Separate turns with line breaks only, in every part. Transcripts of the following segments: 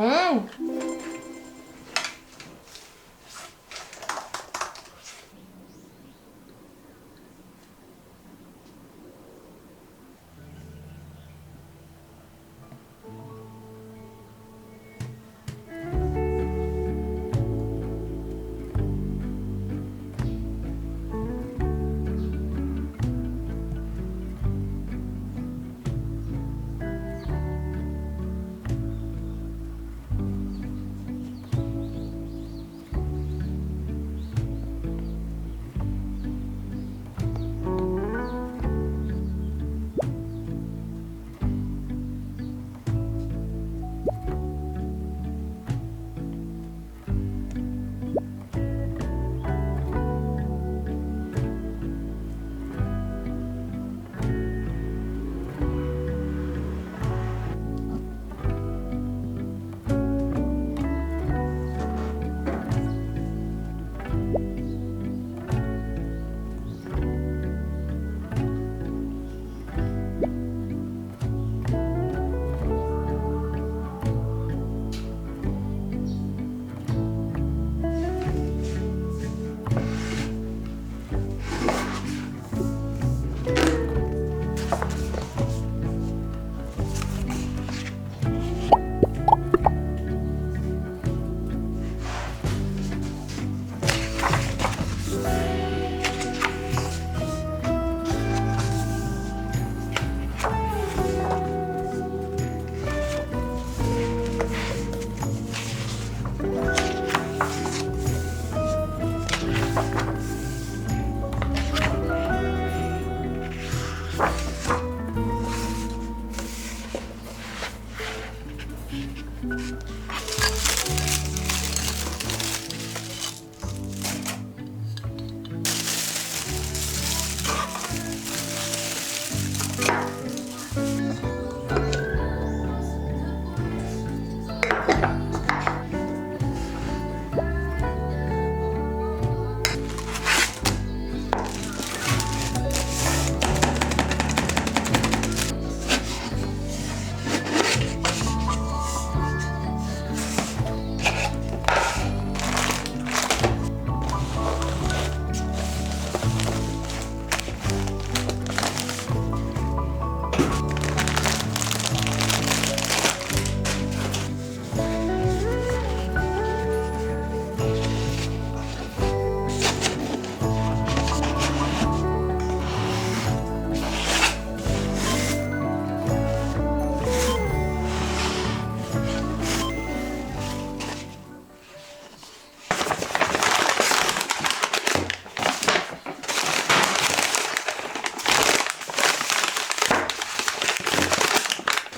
음.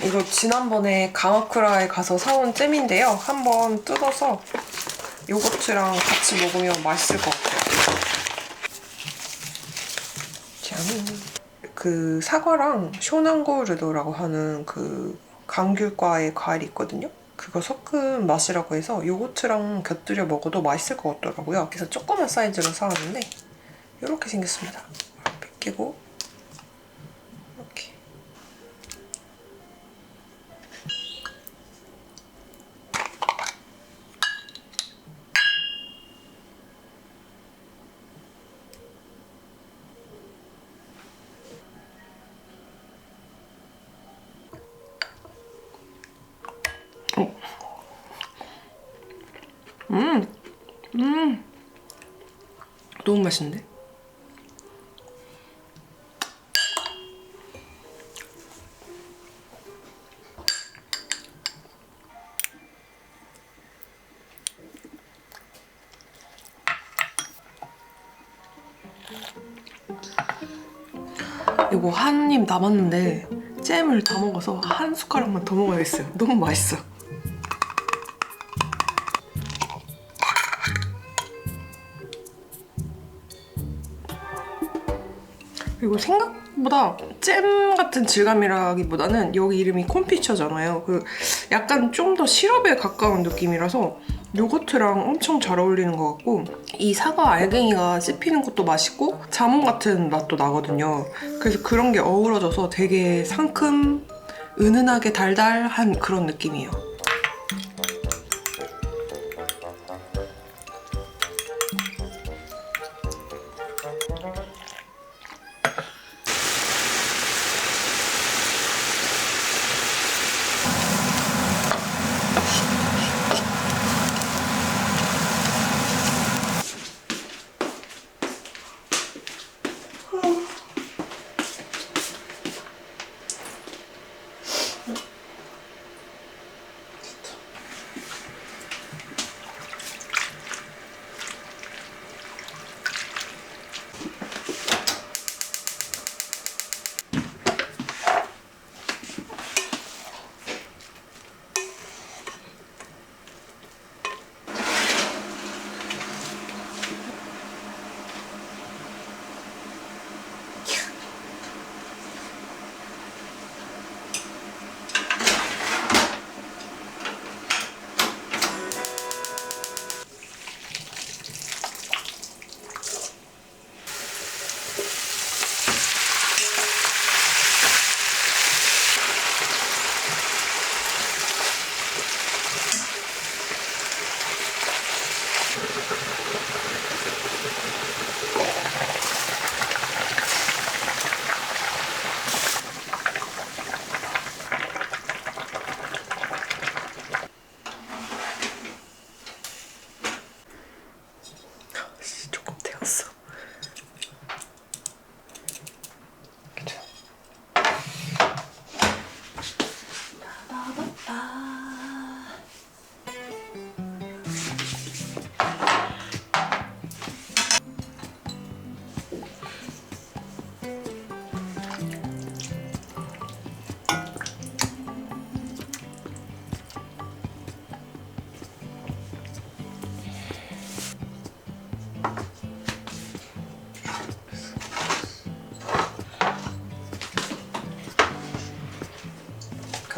이거 지난번에 가마쿠라에 가서 사온 잼인데요. 한번 뜯어서 요거트랑 같이 먹으면 맛있을 것 같아요. 짠. 그 사과랑 쇼난고르도라고 하는 그 감귤과의 과일이 있거든요. 그거 섞은 맛이라고 해서 요거트랑 곁들여 먹어도 맛있을 것 같더라고요. 그래서 조그만 사이즈로 사왔는데 이렇게 생겼습니다. 벗기고 너무 맛있는데? 이거 한 입 남았는데 잼을 다 먹어서 한 숟가락만 더 먹어야겠어요. 너무 맛있어. 그리고 생각보다 잼 같은 질감이라기보다는 여기 이름이 콘피처잖아요. 그 약간 좀 더 시럽에 가까운 느낌이라서 요거트랑 엄청 잘 어울리는 것 같고 이 사과 알갱이가 씹히는 것도 맛있고 자몽 같은 맛도 나거든요. 그래서 그런 게 어우러져서 되게 상큼, 은은하게 달달한 그런 느낌이에요.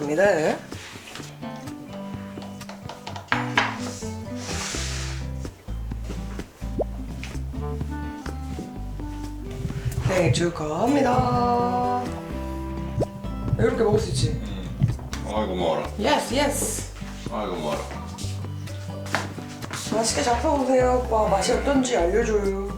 갑니다. 생일 축하합니다. 이렇게 먹을 수 있지?
아이고 뭐라
예스 예스.
아이고 뭐라
맛있게 잡숴보세요 오빠 맛이 어떤지 알려줘요